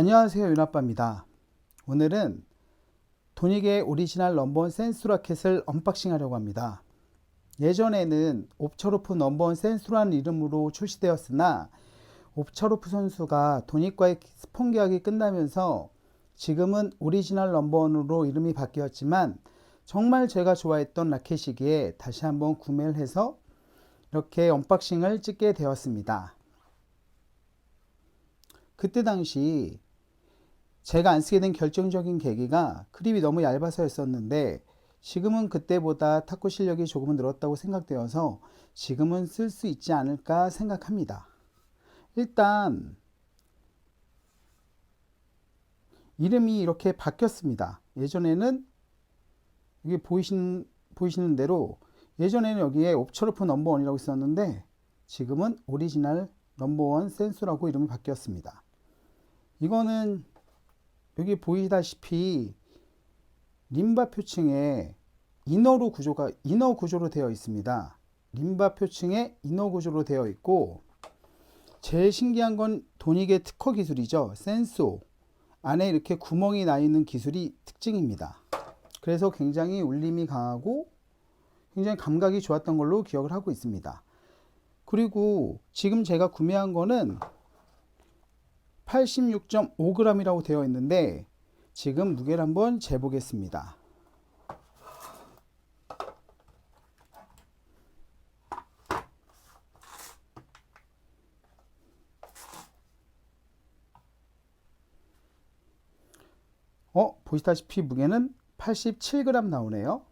안녕하세요 윤아빠입니다 오늘은 도닉의 오리지널 넘버원 센스 라켓을 언박싱 하려고 합니다 예전에는 옵처로프 넘버원 센스라는 이름으로 출시되었으나 옵처로프 선수가 도닉과의 스폰 계약이 끝나면서 지금은 오리지널 넘버원으로 이름이 바뀌었지만 정말 제가 좋아했던 라켓이기에 다시 한번 구매를 해서 이렇게 언박싱을 찍게 되었습니다. 그때 당시 제가 안 쓰게 된 결정적인 계기가 그립이 너무 얇아서였었는데 지금은 그때보다 탁구 실력이 조금은 늘었다고 생각되어서 지금은 쓸 수 있지 않을까 생각합니다. 일단 이름이 이렇게 바뀌었습니다. 예전에는 여기 보이신, 보이시는 대로 예전에는 여기에 옵처로프 넘버원이라고 있었는데 지금은 오리지널 넘버원 센수라고 이름이 바뀌었습니다. 이거는 여기 보이다시피 림바 표층에 이너로 구조가 이너 구조로 되어 있습니다. 림바 표층에 이너 구조로 되어 있고 제일 신기한 건 도닉의 특허 기술이죠. 센소 안에 이렇게 구멍이 나 있는 기술이 특징입니다. 그래서 굉장히 울림이 강하고 굉장히 감각이 좋았던 걸로 기억을 하고 있습니다. 그리고 지금 제가 구매한 거는 86.5g이라고 되어 있는데 지금 무게를 한번 재보겠습니다. 어, 보시다시피 무게는 87g 나오네요.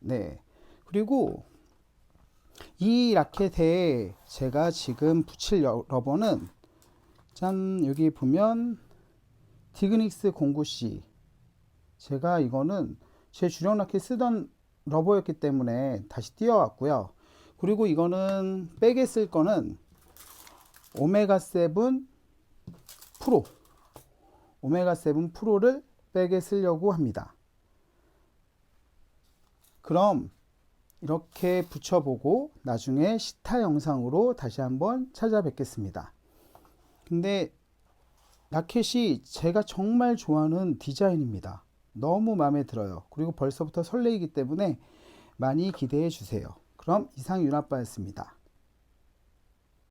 네. 그리고 이 라켓에 제가 지금 붙일 여- 러버는 짠 여기 보면 디그닉스 09C 제가 이거는 제 주력 라켓 쓰던 러버였기 때문에 다시 띄워왔고요. 그리고 이거는 백에 쓸 거는 오메가 7 프로 오메가 7 프로를 백에 쓰려고 합니다. 그럼 이렇게 붙여보고 나중에 시타 영상으로 다시 한번 찾아뵙겠습니다. 근데 라켓이 제가 정말 좋아하는 디자인입니다. 너무 마음에 들어요. 그리고 벌써부터 설레이기 때문에 많이 기대해 주세요. 그럼 이상 윤아빠였습니다.